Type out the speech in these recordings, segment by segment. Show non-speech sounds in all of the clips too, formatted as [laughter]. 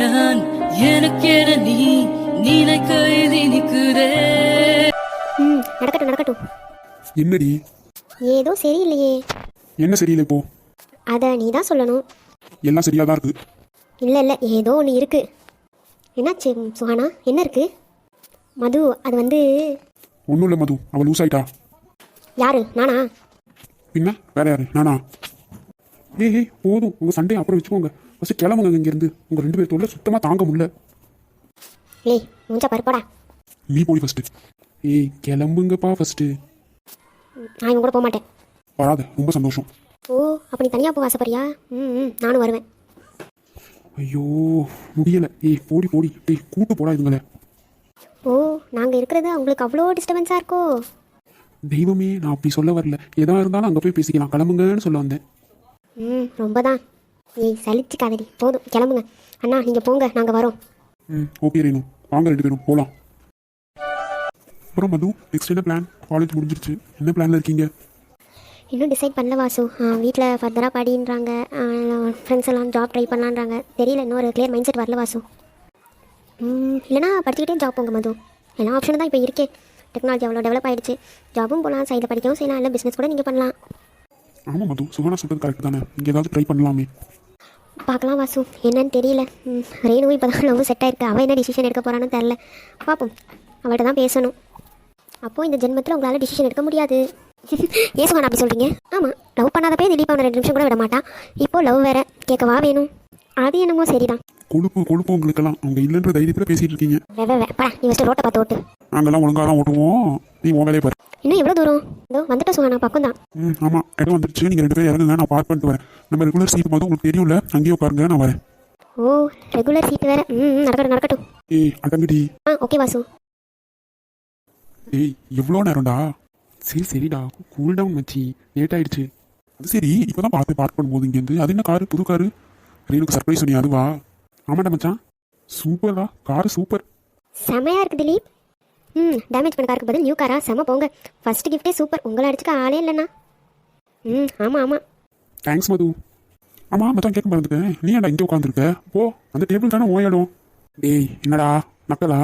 நான் எனக்கென நீ நினைக்க எழுதி நிற்கிறேன் ம் நடக்கட்டும் நடக்கட்டும். என்னடி? ஏதோ சரியில்லையே. என்ன சரியில்லை இப்போ? அதை நீ தான் சொல்லணும். எல்லாம் சரியா தான் இருக்கு. இல்லை இல்லை ஏதோ ஒன்று இருக்கு. என்னாச்சு சுஹானா? என்ன இருக்கு? மது அது வந்து ஒன்றும் இல்லை மது. அவள் லூஸ் ஆயிட்டா. யாரு? நானா? பின்ன? வேற யாரு? நானா? ஏய் ஏய் போதும். உங்க சண்டையை அப்புறம் வச்சுக்கோங்க. ஃபர்ஸ்ட் கிளம்புங்க இங்கேருந்து. உங்க ரெண்டு பேர் தொல்லை சுத்தமாக தாங்க முடியல. ஏய் முஞ்சா பருப்படா நீ போய் ஃபர்ஸ்ட் ஏய் கிளம்புங்கப்பா ஃபர்ஸ்ட் நான் இவன் கூட போக மாட்டேன். வராத ரொம்ப சந்தோஷம். ஓ அப்போ நீ தனியாக போக ஆசைப்படியா ம் ம் நானும் வருவேன். ஐயோ முடியல. ஏய் போடி போடி. டேய் கூட்டு போடா இதுங்களே ஓ நாங்கள் இருக்கிறது அவங்களுக்கு அவ்வளோ டிஸ்டர்பன்ஸாக இருக்கோ? தெய்வமே நான் அப்படி சொல்ல வரல. எதா இருந்தாலும் அங்கே போய் பேசிக்கலாம். கிளம்புங்கன்னு சொல்ல வந்தேன். ம் ரொம்ப தான். ஏய் சலிச்சுக்காதடி. போதும் கிளம்புங்க. அண்ணா நீங்கள் போங்க நாங்கள் வரோம். ம் ஓகே ரேணு. வாங்க ரெண்டு பேரும் போகலாம் அப்புறம் மது நெக்ஸ்ட் என்ன பிளான் காலேஜ் முடிஞ்சிருச்சு. என்ன பிளான்ல இருக்கீங்க? இன்னும் டிசைட் பண்ணல வாசு. வீட்டில் ஃபர்தராக படின்றாங்க. ஃப்ரெண்ட்ஸ் எல்லாம் ஜாப் ட்ரை பண்ணலான்றாங்க. தெரியல இன்னொரு கிளியர் மைண்ட் செட் வரல வாசு. இல்லைனா படிச்சுக்கிட்டே ஜாப் போங்க மது. எல்லா ஆப்ஷனும் தான் இப்போ இருக்கே. டெக்னாலஜி அவ்வளோ டெவலப் ஆயிடுச்சு. ஜாபும் போகலாம் சைடில் படிக்கவும் செய்யலாம் இல்லை பிஸ்னஸ் கூட நீங்கள் பண்ணலாம். ஆமாம் மது. சுகானா சொல்கிறது கரெக்ட் தானே. இங்கே ஏதாவது ட்ரை பண்ணலாமே. பார்க்கலாம் வாசு. என்னன்னு தெரியல. ம், ரேணு இப்போ தான் லவ் செட் ஆயிருக்கு. அவள் என்ன டிசிஷன் எடுக்க போகிறான்னு தெரில பார்ப்போம். அவள்கிட்ட தான் பேசணும். அப்போது இந்த ஜென்மத்தில் உங்களால் டிசிஷன் எடுக்க முடியாது. [laughs] ஏன் சுகானா அப்படி சொல்கிறீங்க ஆமாம் லவ் பண்ணாதப்பே திலீப் அவனை ரெண்டு நிமிஷம் கூட விட மாட்டான். இப்போ லவ் வேற கேட்கவா வேணும். அது என்னமோ சரிதான். கொழுப்பு கொழுப்பு உங்களுக்கெல்லாம். அவங்க இல்லைன்ற தைரியத்தில் பேசிகிட்டு இருக்கீங்க. வே வே, வே. படா நீ ஃபஸ்ட்டு ரோட்டை பார்த்து ஓட்டு. நாங்கெல்லாம் ஒழுங்காக தான் ஓட்டுவோம். நீ உன் வேலையை பாரு. இன்னும் எவ்வளோ தூரம்? இதோ வந்துட்ட சுகானா பக்கம் தான் ம் ஆமாம் இடம் வந்துருச்சு. நீங்கள் ரெண்டு பேரும் இறங்குங்க. நான் பார்க் பண்ணிட்டு வரேன். நம்ம ரெகுலர் சீட் போது உங்களுக்கு தெரியும்ல? அங்கேயே உட்காருங்க நான் வரேன். ஓ ரெகுலர் சீட் வேற. ம் ம், நடக்கட்டும் நடக்கட்டும். ஏய் அடங்குடி. ஆ ஓகே வாசு. ஏய் எவ்வளோ நேரம்டா? சரி சரிடா. கூல் டவுன் மச்சி. லேட் ஆயிடுச்சு. அது சரி இப்போ தான் பார்த்து பார்க் பண்ணும்போது இங்கேருந்து. அது என்ன காரு? புது காரு? ரேணுக்கு சர்ப்ரைஸ் சொன்னி அதுவா? ஆமாடா மச்சான். சூப்பர்டா காரு சூப்பர் செமையாக இருக்கு திலீப். ம் டேமேஜ் பண்ண காருக்கு பதில் நியூ காரா செம போங்க. ஃபர்ஸ்ட் கிஃப்டே சூப்பர் உங்களை அடிச்சுக்க ஆளே இல்லைண்ணா. ம் ஆமாம் ஆமாம் தேங்க்ஸ் மது. ஆமாம் மச்சான் கேட்க மறந்துட்டேன் நீ ஏன்டா இங்கே உட்காந்துருக்க போ அந்த டேபிள் தானே ஓயாடும் டேய் என்னடா? நக்கலா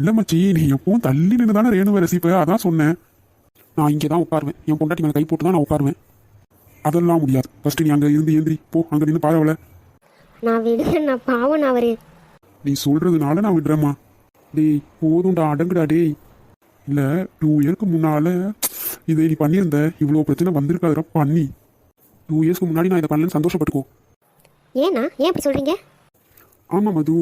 இல்லை மச்சி நீ எப்பவும் தள்ளி நின்று தானே ரேணுவை ரசிப்ப அதான் சொன்னேன். நான் இங்கே தான் உட்காருவேன். என் பொண்டாட்டி மேலே கை போட்டு தான் நான் உட்காருவேன். அதெல்லாம் முடியாது. ஃபர்ஸ்ட் நீ அங்கே இருந்து ஏந்திரி. போ அங்கே நின்று பாரவல நான் விடுங்க நான் பாவம் நான் அவரு. நீ சொல்றதுனால நான் விடுறேம்மா. டேய் போதும்டா அடங்குடா டேய். இல்லை டூ இயர்க்கு முன்னால் இதை நீ பண்ணியிருந்த இவ்வளோ பிரச்சனை வந்திருக்காதுடா பண்ணி. டூ இயர்ஸ்க்கு முன்னாடி நான் இதை பண்ணலன்னு சந்தோஷப்பட்டுக்கோ. ஏண்ணா ஏன் அப்படி சொல்கிறீங்க ஆமாம் மது.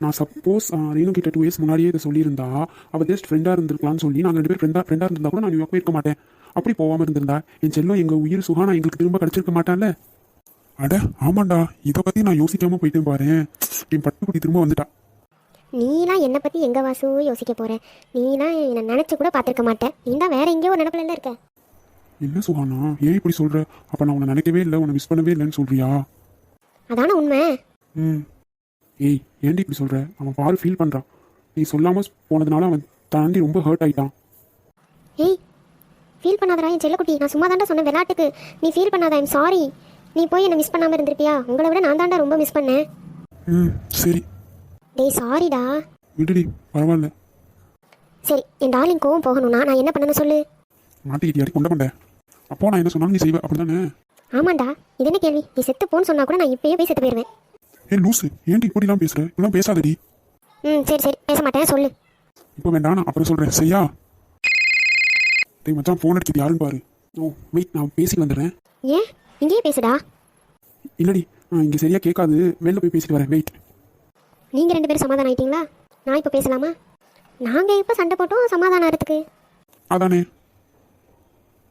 நான் சப்போஸ் ரேணு கிட்ட டூ இயர்ஸ் முன்னாடியே இதை சொல்லியிருந்தா அவள் ஜஸ்ட் ஃப்ரெண்டாக இருந்திருக்கலாம்னு சொல்லி நாங்கள் ரெண்டு பேர் ஃப்ரெண்டாக ஃப்ரெண்டாக இருந்தா கூட நான் நியூயார்க் மாட்டேன். அப்படி போகாமல் இருந்திருந்தா என் செல்லம் எங்கள் உயிர் சுகானா எங்களுக்கு திரும்ப கிடச்சிருக்க மாட்டான்ல. அட ஆமாண்டா. இதை பற்றி நான் யோசிக்காமல் போயிட்டேன் பாரு என் பட்டுக்குட்டி திரும்ப வந்துட்டா. நீலாம் என்னை பற்றி எங்கே வாசு யோசிக்க போகிற நீலாம் என்னை நினச்சி கூட பார்த்துருக்க மாட்டேன் நீ தான் வேற எங்கேயோ ஒரு நினப்பில் இருக்க. என்ன சுகானா? ஏன் இப்படி சொல்கிற அப்போ நான் உன்னை நினைக்கவே இல்லை உன்னை மிஸ் பண்ணவே இல்லைன்னு சொல்கிறியா அதானே உண்மை. ம். ஏய் ஏன்டி இப்படி சொல்கிற அவன் பாரு ஃபீல் பண்ணுறான் நீ சொல்லாமல் போனதுனால அவன் தாண்டி ரொம்ப ஹர்ட் ஆயிட்டான். ஏய் ஃபீல் பண்ணாதடா என் செல்லக்குட்டி. நான் சும்மா தாண்டா சொன்னேன் விளையாட்டுக்கு நீ ஃபீல் பண்ணாத ஐம் சாரி நீ போய் என்னை மிஸ் பண்ணாமல் இருந்திருப்பியா? உங்களை விட நான் தாண்டா ரொம்ப மிஸ் பண்ணேன். ம் சரி. டேய் சாரிடா விடுடி பரவாயில்ல. சரி என் டார்லிங் கோவம் போகணும்னா நான் என்ன பண்ணணும் சொல்லு? மாட்டிக்கிட்டி அடி கொண்ட கொண்ட. அப்போ நான் என்ன சொன்னாலும் நீ செய்வ அப்படிதானே? ஆமாண்டா இது என்ன கேள்வி? நீ செத்து போன்னு சொன்னா கூட நான் இப்பயே போய் செத்து போயிடுவேன் ஏ லூசு ஏன்டி இப்படிலாம் பேசுற? இப்படிலாம் பேசாதடி. ம் சரி சரி பேச மாட்டேன் சொல்லு. இப்போ வேண்டாம் நான் அப்புறம் சொல்கிறேன் சரியா? டேய் மச்சான் ஃபோன் அடிக்கிறது யாருன்னு பாரு. ஓ வெயிட் நான் பேசிட்டு வந்துடுறேன். ஏன்? இங்கேயே பேசுடா. இல்லடி இங்கே சரியாக கேட்காது. வெளில போய் பேசிட்டு வரேன் வெயிட் நீங்கள் ரெண்டு பேரும் சமாதானம் ஆயிட்டீங்களா? நான் இப்போ பேசலாமா? நாங்கள் இப்போ சண்டை போட்டோம் சமாதானம் ஆகிறதுக்கு அதானே.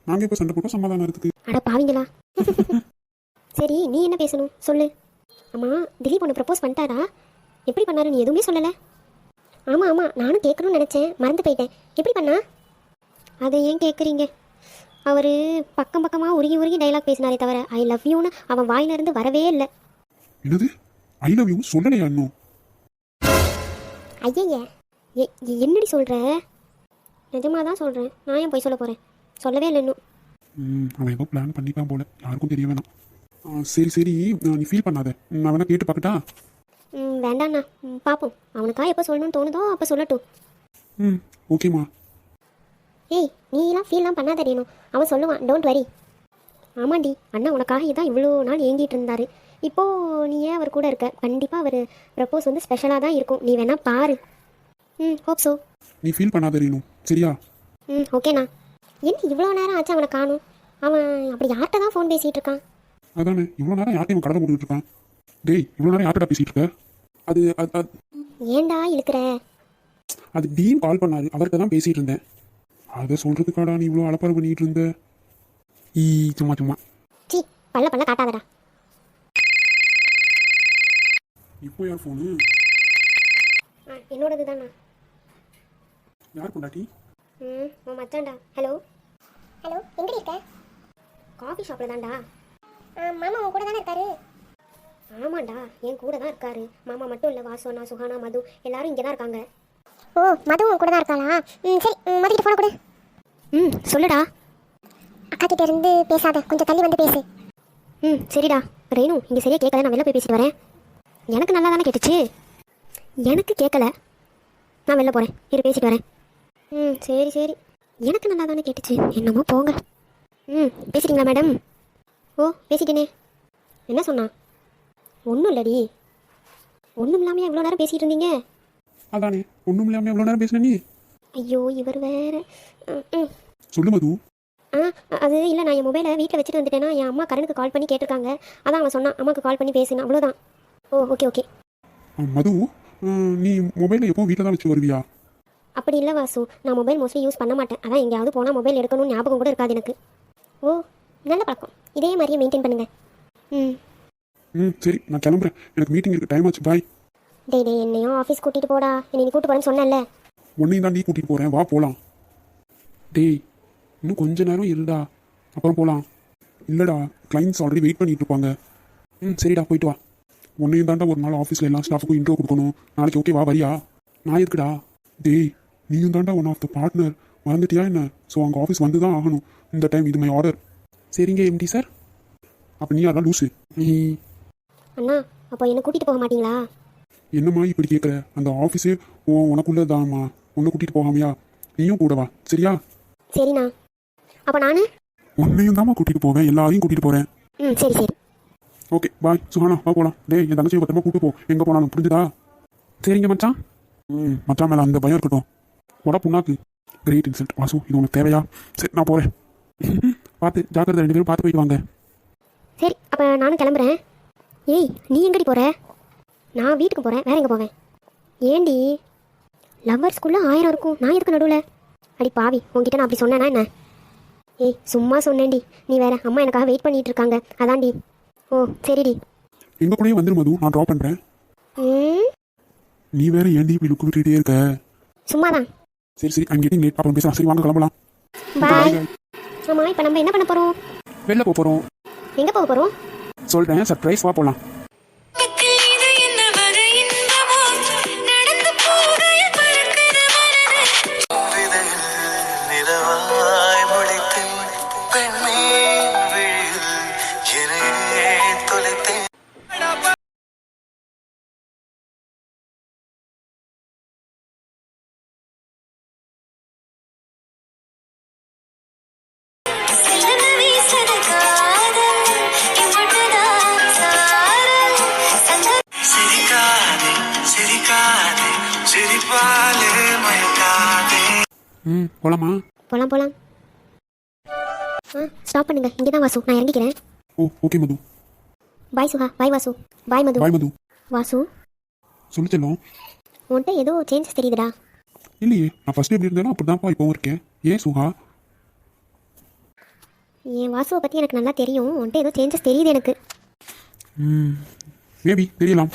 நாங்கள் இப்போ சண்டை போட்டோம் சமாதானம் இருக்கு அட பாவீங்களா. [laughs] சரி நீ என்ன பேசணும்? சொல்லு. ஆமாம் திலீப் ஒன்று ப்ரப்போஸ் பண்ணிட்டாரா? எப்படி பண்ணாரு? நீ எதுவுமே சொல்லலை. ஆமாம் ஆமாம் நானும் கேட்கணும்னு நினச்சேன். மறந்து போயிட்டேன். எப்படி பண்ணா? அதை ஏன் கேட்குறீங்க அவர் பக்கம் பக்கமாக உருகி உருகி டைலாக் பேசினாரே தவிர ஐ லவ் யூன்னு அவன் வாயிலிருந்து வரவே இல்லை. என்னது? ஐ லவ் யூ சொல்லலையா இன்னும்? ஐயய்ய எ- என்னடி சொல்கிற நிஜமாக தான் சொல்கிறேன் நான் ஏன் போய் சொல்ல போகிறேன் சொல்லவே இல்லை இன்னும். ம், அவன் ஏதோ பிளான் பண்ணிட்டான் போல. யாருக்கும் தெரிய வேணாம். ஆ, சரி சரி. நீ ஃபீல் பண்ணாத. நான் வேணா கேட்டு பார்க்கட்டா? ம் வேண்டாண்ணா. ம், பார்ப்போம் அவனுக்கா எப்போ சொல்லணும்னு தோணுதோ அப்போ சொல்லட்டும். ம் ஓகேம்மா ஏய் நீலாம் ஃபீல்லாம் பண்ணாத ரேணு. அவன் சொல்லுவான் டோன்ட் வரி ஆமாண்டி அண்ணா உனக்காக தான் இவ்வளோ நாள் ஏங்கிட்டு இருந்தாரு. இப்போது நீ ஏன் அவர் கூட இருக்க? கண்டிப்பாக அவர் ப்ரப்போஸ் வந்து ஸ்பெஷலாக தான் இருக்கும். நீ வேணா பாரு. ம் ஹோப் ஸோ நீ ஃபீல் பண்ணாத ரீனு. சரியா? ம் ஓகேண்ணா என்ன இவ்வளோ நேரம் ஆச்சு அவனை காணும்? அவன் அப்படி யார்கிட்ட தான் ஃபோன் பேசிகிட்டு இருக்கான்? அதானே இவ்வளோ நேரம் யார்ட்டையும் கடலை போட்டுட்டு இருக்கான்? டேய் இவ்வளோ நேரம் யார்கிட்ட பேசிட்டு இருக்க? அது அது அது- ஏன்டா இழுக்கிற? அது டீன் கால் பண்ணாரு. அவர்கிட்ட தான் பேசிட்டு இருந்தேன். அதை சொல்றதுக்காடா நீ இவ்வளோ அலப்பாறு பண்ணிட்டு இருந்த? ஈ சும்மா சும்மா. சி பல்ல பல்ல காட்டாதடா. இப்போ யார் ஃபோனு ஆ என்னோடது தானா யார் கொண்டாட்டி ம் உன் மச்சான்டா. ஹலோ ஹலோ எங்கே இருக்க? காஃபி ஷாப்பில் தான்டா. மாமா உன் கூட தானே இருக்காரு? ஆமாண்டா என் கூட தான் இருக்காரு. மாமா மட்டும் இல்லை வாசோனா சுஹானா மது எல்லாரும் இங்கே தான் இருக்காங்க. ஓ மது உன் கூட தான் இருக்காளா? ம் சரி மது கிட்ட ஃபோனை கொடு. ம் சொல்லுடா. அக்கா கிட்ட இருந்து பேசாத கொஞ்சம் தள்ளி வந்து பேசு. ம் சரிடா. ரேணு இங்கே சரியா கேட்கல நான் வெளில போய் பேசிட்டு வரேன். எனக்கு நல்லா தானே கேட்டுச்சு? எனக்கு கேட்கல நான் வெளில போகிறேன் இரு பேசிட்டு வரேன். ம் சரி சரி. எனக்கு நல்லா தானே கேட்டுச்சு. என்னமோ போங்க. ம் பேசிட்டீங்களா மேடம்? ஓ பேசிட்டேனே. என்ன சொன்னா? ஒன்றும் இல்லடி. ஒன்றும் இல்லாமல் எவ்வளோ நேரம் பேசிகிட்டு இருந்தீங்க? அதானே. ஒன்றும் இல்லாமல் எவ்வளோ நேரம் பேசின நீ? ஐயோ இவர் வேற. ம். சொல்லு மது. ஆ அது இல்லை நான் என் மொபைலை வீட்டில் வச்சுட்டு வந்துட்டேன்னா என் அம்மா கரனுக்கு கால் பண்ணி கேட்டிருக்காங்க. அதான் அவன் சொன்னான் அம்மாவுக்கு கால் பண்ணி பேசினேன். அவ்வளோதான். ஓ ஓகே ஓகே. மது நீ மொபைலை எப்போ வீட்டில் தான் வச்சு வருவியா? அப்படி இல்லை வாசு. நான் மொபைல் மோஸ்ட்லி யூஸ் பண்ண மாட்டேன். அதான் எங்கேயாவது போனால் மொபைல் எடுக்கணும்னு ஞாபகம் கூட இருக்காது எனக்கு. ஓ நல்ல பழக்கம். இதே மாதிரியே மெயின்டைன் பண்ணுங்க. ம். ம் சரி நான் கிளம்புறேன். எனக்கு மீட்டிங் இருக்கு. டைம் ஆச்சு. பாய் டேய் டேய் என்னையும் ஆஃபீஸ் கூட்டிகிட்டு போடா. என்னை நீ கூட்டு போகிறேன்னு சொன்னேன்ல. உன்னையும் தான் நீ கூட்டிகிட்டு போகிறேன் வா போகலாம் டேய் இன்னும் கொஞ்ச நேரம் இருடா. அப்புறம் போகலாம் இல்லைடா கிளைண்ட்ஸ் ஆல்ரெடி வெயிட் பண்ணிட்டு இருப்பாங்க. ம் சரிடா போயிட்டு வா. உன்னையும் தாண்டா ஒரு நாள் ஆஃபீஸில் எல்லா ஸ்டாஃபுக்கும் இன்ட்ரோ கொடுக்கணும். நாளைக்கு ஓகே வா வரியா? நான் எதுக்குடா? டேய் நீயும் தாண்டா ஒன் ஆஃப் த பார்ட்னர் மறந்துட்டியா என்ன? ஸோ அங்கே ஆஃபீஸ் வந்து தான் ஆகணும். இந்த டைம் இது மை ஆர்டர் சரிங்க எம்டி சார் அப்போ நீ அதான் லூசு? நீ அண்ணா அப்போ என்னை கூட்டிகிட்டு போக மாட்டீங்களா? என்னம்மா இப்படி கேட்குற அந்த ஆஃபீஸே உன் உனக்குள்ளே தான்மா உன்னை கூட்டிகிட்டு போகாமையா? நீயும் கூட வா. சரியா? சரிண்ணா. அப்போ நான்? உன்னையும் தாம்மா கூட்டிகிட்டு போவேன். எல்லாரையும் கூட்டிகிட்டு போகிறேன் ம் சரி சரி. ஓகே பாய் சுகானா வா போகலாம் டேய் என் தங்கச்சியை பத்திரமா கூட்டு போ. எங்கே போனாலும் புரிஞ்சுதா? சரிங்க மச்சான். ம் மச்சான் மேலே அந்த பயம் இருக்கட்டும். உட புண்ணாக்கு. Great insult Vasu. இது உனக்கு தேவையா? சரி நான் போகிறேன் [laughs] பார்த்து ஜாக்கிரதை ரெண்டு பேரும் பார்த்து போயிட்டு வாங்க. சரி அப்போ நானும் கிளம்புறேன். ஏய் நீ எங்கடி போகிற நான் வீட்டுக்கு போகிறேன் வேற எங்கே போவேன்? ஏண்டி? லவ்வர்ஸ்குள்ளே ஆயிரம் இருக்கும். நான் எதுக்கு நடுவில்? அடி பாவி உன்கிட்ட நான் அப்படி சொன்னேனா என்ன? ஏய் சும்மா சொன்னேன்டி. நீ வேற அம்மா எனக்காக வெயிட் பண்ணிட்டு இருக்காங்க. அதான்டி. ஓ சரிடி. எங்கள் கூடயே வந்துரு மது நான் ட்ராப் பண்ணுறேன் ம்? நீ வேற ஏன்டி இப்படி லுக்கு விட்டுட்டே இருக்க? சும்மா தான் சரி சரி அங்கே கெட்டிங் லேட் அப்புறம் பேசலாம். சரி வாங்க கிளம்பலாம். பாய் ஆமாம் இப்போ நம்ம என்ன பண்ண போகிறோம் வெளில போக போகிறோம் எங்கே போக போகிறோம் சொல்கிறேன் சர்ப்ரைஸ் வா போகலாம் ம் போகலாம் போகலாம் ஆ ஸ்டாப் பண்ணுங்க. இங்கே தான் வாசு. நான் இறங்கிக்கிறேன். ஓ okay Madhu. Bye Suha. Bye Vasu. Bye Madhu. Bye Madhu. Vasu. சொல்லு செல்லம். உன்கிட்ட ஏதோ சேஞ்சஸ் தெரியுதுடா. இல்லையே நான் ஃபர்ஸ்ட் எப்படி இருந்தேனோ அப்படி தான்ப்பா இப்போவும் இருக்கேன். ஏன் சுகா என் வாசுவை பற்றி எனக்கு நல்லா தெரியும். உன்கிட்ட ஏதோ சேஞ்சஸ் தெரியுது எனக்கு. ம் மேபி தெரியலாம்.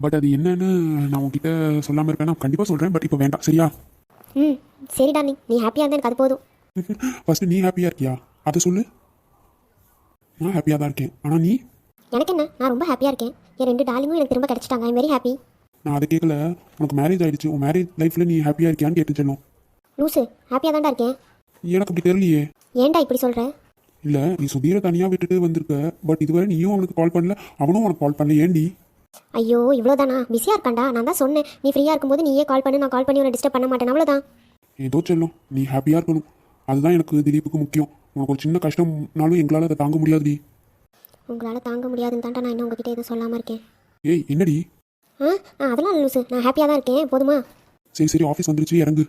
பட் அது என்னன்னு நான் உன்கிட்ட சொல்லாமல் இருப்பேன் கண்டிப்பாக சொல்கிறேன் பட் இப்போ வேண்டாம். சரியா? ம் சரிடா நீ. நீ ஹாப்பியாக இருந்தா எனக்கு அது போதும். ஃபர்ஸ்ட் நீ ஹாப்பியாக இருக்கியா? அதை சொல்லு. நான் ஹாப்பியாக தான் இருக்கேன். ஆனால் நீ? எனக்கு என்ன? நான் ரொம்ப ஹாப்பியாக இருக்கேன். என் ரெண்டு டார்லிங்கும் எனக்கு திரும்ப கிடச்சிட்டாங்க. ஐம் வெரி ஹாப்பி நான் அதை கேட்கல உனக்கு மேரேஜ் ஆயிடுச்சு. உன் மேரேஜ் லைஃப்பில் நீ ஹாப்பியாக இருக்கியான்னு கேட்டு செல்லும் லூசு ஹாப்பியாக தான்டா இருக்கேன். எனக்கு அப்படி தெரியலையே. ஏன்டா இப்படி சொல்கிற இல்லை நீ சுதீரை தனியாக விட்டுட்டு வந்திருக்க. பட் இதுவரை நீயும் அவனுக்கு கால் பண்ணல. அவனும் உனக்கு கால் பண்ணல ஏன்டி ஐயோ இவ்வளோதானா பிஸியாக இருக்காண்டா? நான் தான் சொன்னேன். நீ ஃப்ரீயாக இருக்கும்போது நீயே கால் பண்ணு. நான் கால் பண்ணி உன்னை டிஸ்டர்ப் பண்ண மாட்டேன். அவ்வளோதான் ஏதோ செல்லும். நீ ஹாப்பியாக இருக்கணும். அதுதான் எனக்கு திலீப்புக்கு முக்கியம். உனக்கு ஒரு சின்ன கஷ்டம்னாலும் எங்களால் அதை தாங்க முடியாதுடி உங்களால் தாங்க முடியாதுன்னு தான்டா நான் இன்னும் உங்ககிட்ட எதுவும் சொல்லாமல் இருக்கேன். ஏய் என்னடி? ஆ? அதெல்லாம் லூசு. நான் ஹாப்பியாக தான் இருக்கேன். போதுமா? சரி சரி ஆஃபீஸ் வந்துருச்சு. இறங்கு.